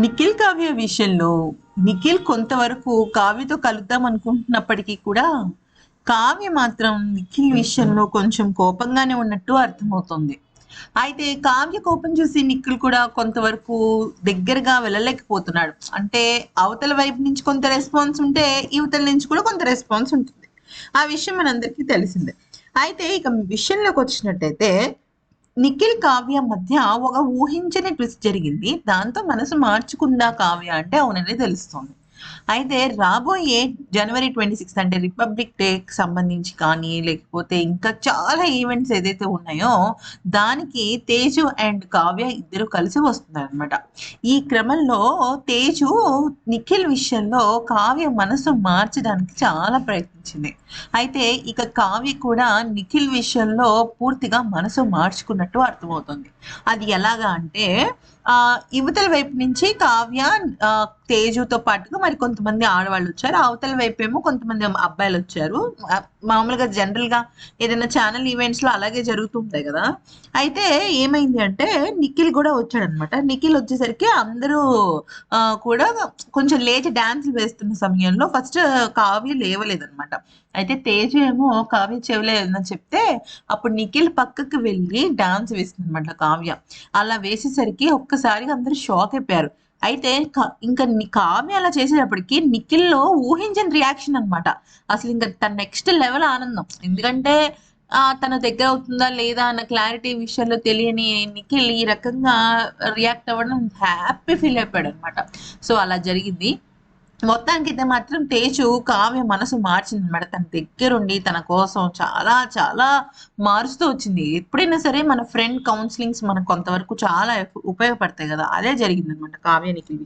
నిఖిల్ కావ్య విషయంలో నిఖిల్ కొంతవరకు కావ్యతో కలుద్దాం అనుకుంటున్నప్పటికీ కూడా కావ్య మాత్రం నిఖిల్ విషయంలో కొంచెం కోపంగానే ఉన్నట్టు అర్థమవుతుంది. అయితే కావ్య కోపం చూసి నిఖిల్ కూడా కొంతవరకు దగ్గరగా వెళ్ళలేకపోతున్నాడు. అంటే అవతల వైపు నుంచి కొంత రెస్పాన్స్ ఉంటే ఇవతల నుంచి కూడా కొంత రెస్పాన్స్ ఉంటుంది. ఆ విషయం మనందరికీ తెలిసిందే. అయితే ఇక విషయంలోకి వచ్చినట్టయితే నిఖిల్ కావ్య మధ్య ఒక ఊహించని ట్విస్ట్ జరిగింది. దాంతో మనసు మార్చుకుందా కావ్య అంటే అవునని తెలుస్తోంది. అయితే రాబోయే జనవరి ట్వంటీ సిక్స్త్ అంటే రిపబ్లిక్ డేకి సంబంధించి కానీ లేకపోతే ఇంకా చాలా ఈవెంట్స్ ఏదైతే ఉన్నాయో దానికి తేజు అండ్ కావ్య ఇద్దరు కలిసి వస్తున్నారనమాట ఈ క్రమంలో తేజు నిఖిల్ విషయంలో కావ్య మనసు మార్చడానికి చాలా ప్రయత్నించింది. అయితే ఇక కావ్య కూడా నిఖిల్ విషయంలో పూర్తిగా మనసు మార్చుకున్నట్టు అర్థమవుతుంది. అది ఎలాగా అంటే ఆ యువతల వైపు నుంచి కావ్య తేజుతో పాటుగా మరి కొంతమంది ఆడవాళ్ళు వచ్చారు. అవతల వైపు ఏమో కొంతమంది అబ్బాయిలు వచ్చారు. మామూలుగా జనరల్గా ఏదైనా ఛానల్ ఈవెంట్స్లో అలాగే జరుగుతుంటాయి కదా. అయితే ఏమైంది అంటే నిఖిల్ కూడా వచ్చాడనమాట. నిఖిల్ వచ్చేసరికి అందరూ కూడా కొంచెం లేచి డాన్సులు వేస్తున్న సమయంలో ఫస్ట్ కావ్య లేవలేదనమాట. అయితే తేజు ఏమో కావ్య చెవలేదని చెప్తే అప్పుడు నిఖిల్ పక్కకి వెళ్ళి డాన్స్ వేసింది అనమాట కావ్య. అలా వేసేసరికి ఒక్కసారిగా అందరూ షాక్ అయిపోయారు. అయితే ఇంకా ని- కావ్య అలా చేసేటప్పటికి నిఖిల్లో ఊహించని రియాక్షన్ అనమాట అసలు ఇంకా తన నెక్స్ట్ లెవెల్ ఆనందం. ఎందుకంటే తన దగ్గర అవుతుందా లేదా అన్న క్లారిటీ విషయంలో తెలియని నిఖిల్ ఈ రకంగా రియాక్ట్ అవ్వడం హ్యాపీ ఫీల్ అయిపోయాడు అనమాట సో అలా జరిగింది. మొత్తానికి అయితే మాత్రం తేజు కావ్య మనసు మార్చింది అనమాట తన దగ్గరుండి తన కోసం చాలా చాలా మారుస్తూ వచ్చింది. ఎప్పుడైనా సరే మన ఫ్రెండ్ కౌన్సిలింగ్స్ మనకు కొంతవరకు చాలా ఉపయోగపడతాయి కదా. అదే జరిగింది అనమాట కావ్య నిఖిల్ విషయం.